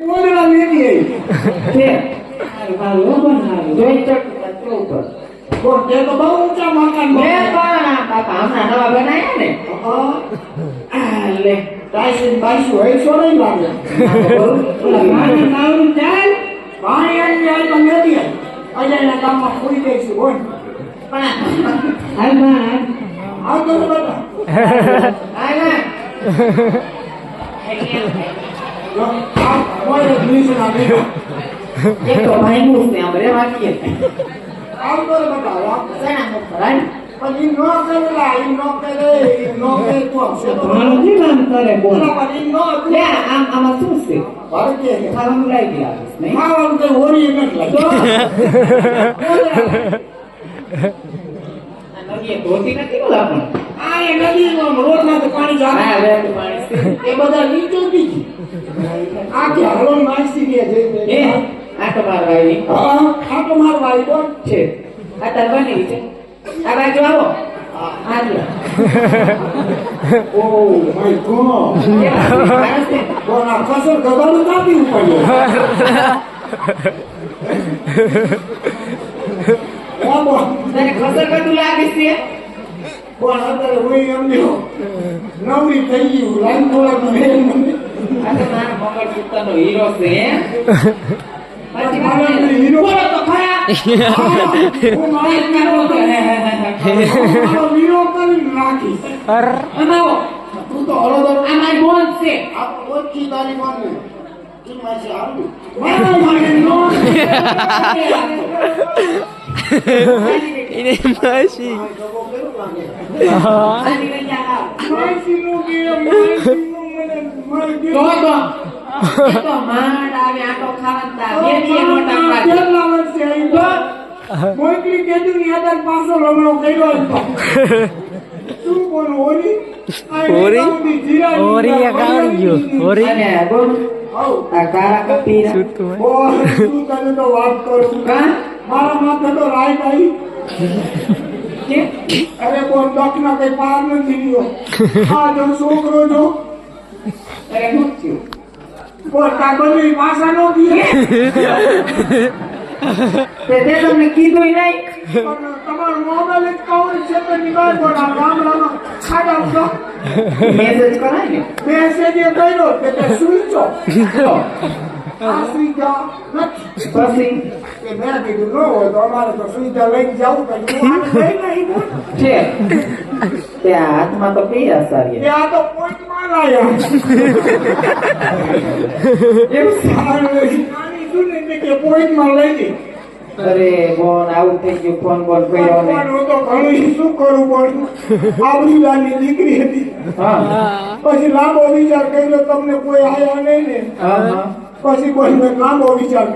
ઓરડા મેલી છે હારું હારું હો પણ હારું જોઈ ચડતું તો ઉપર બોલ તે તો બહુ ઊંચા મકાન બને. પણ બાપા હમણાં નવા બનાયા ને હા. લે ટાઈસી બાઈસી હોય છો નહીં લાગે પાણી નાવરું ચાલ પાણી આવી જાય તો મેલી આવી. અજાયના ગામમાં ફૂઈ દઈશું બોલ પણ હાલમાં હાલ તો બેટા હાલ માં જો, આ કોઈ જ નીચેના બેટા. એક તો ભાંગ્યું છે આમ રેવાકીએ આવતો તો બેટા આવ. સણા નો ભરાય પણ ઈ નો કરેલા, ઈ નો કરે, ઈ નો કરે તો આવશે તો. તમારું કેમ આમ કરે બોલ એના પર ઈ નો હતું. લે આમ આમાં શું છે ભારતીય છે. ખાવાનું લઈ ગયા નહીં ખાવાનું કઈ હોળી નથી લાગી. નદીએ ધોતી નથી બોલા પણ આ એ નદીમાં રોજનાથી પાણી જાય. એ બધા નીચે બીજી. છે. એ આ હા, આ છે. આ છે. આ બાજુ આવો. Oh my God. લાગે છે? બોલ, અત્યારે હું એમને નવરી થઈ ગયું. લાઈન તો મારા મંગળસૂત્રનો હીરો છે હીરો. તો ખરા. હા, masih. મારી જ હીરો કરી. મારો હીરો કરી નાખીશ. આમ આવો તું તો હળોદળ આ મારી બોન છે આ તો ઓછી તારી માને. ઈ માસે આવ્યું. મારા માટે નો. એને માસી આ જગો કેવું લાગે? આની લઈ જા માસીનું કે માસીનું મને મારી તો દીકરી. તો એ તો માંડ આવે આટો ખાવાતા બે દી મોટા પાડે કેટલા વર્ષે આવી તો? મોકલી કેદુની આધાર પાછો લમણો કર્યો શું ગયું. કપી તો વાત કરું. કા મારા માથે તો રાઈટ આવી. અરે બોલ, ડોકના કઈ પાર નથી ગયો આ જો છોકરો જો. અરે હું થયું બોલ, નો. તે તમને કીધું નહીં પણ તમારો મોબાઈલ જ કવર છે તો નિભાવ પણ આ રામ ખાડા. મેસેજ કરાય ને મેસેજ એ કર્યો કે તે સુઈચો. તો આ સુઈચા નથી. પછી કે મેં કીધું ન હોય તો અમારે તો સુઈચા લઈને જવું પડે. હું આને લઈ નહીં બોલ. છે તે આ હાથમાં તો પી કે અસારીએ આ તો પોઈન્ટમાં લાયા. એવું છે? નાની જૂની કે પોઈન્ટમાં લઈ લી. અરે બોન આવું થઈ ગયું ફોન બોન કર્યો ને પણ હું તો ઘણું શું કરું પણ આવડી નાની દીકરી હતી હા પછી લાંબો વિચાર કર્યો તમને કોઈ આયા નહીં ને હા હા પછી કોઈ મેં લાંબો વિચાર